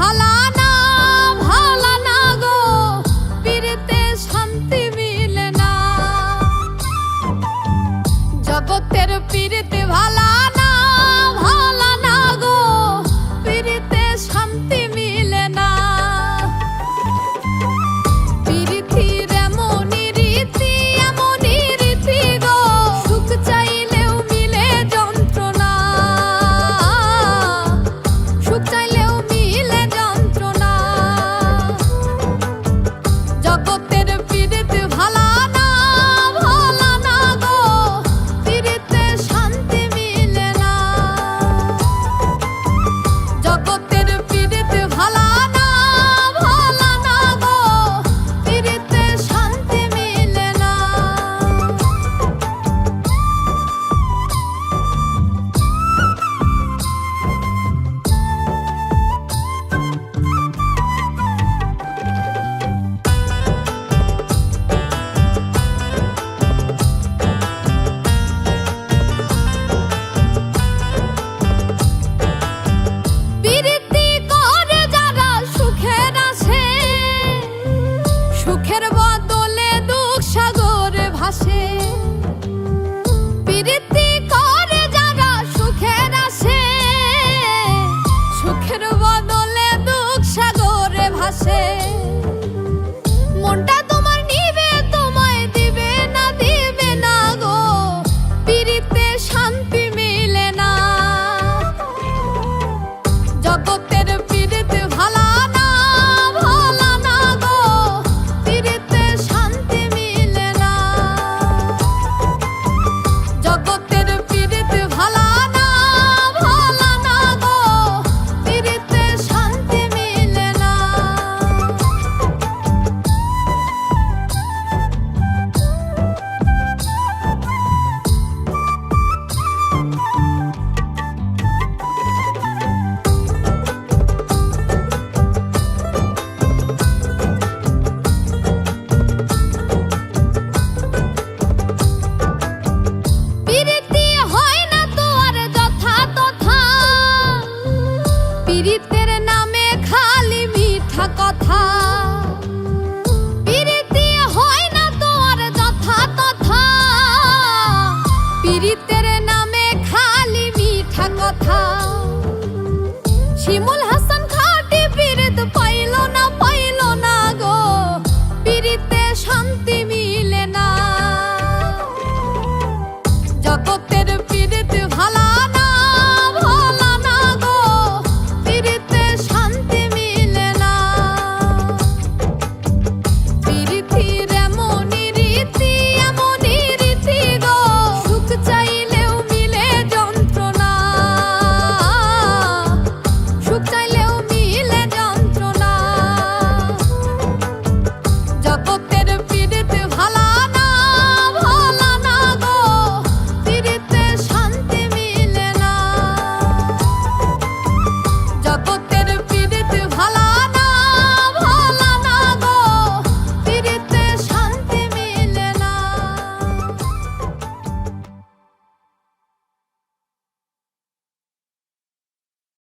ভালা না শান্তি মিলে না। জগতের পীরেতে ভালা baby. high.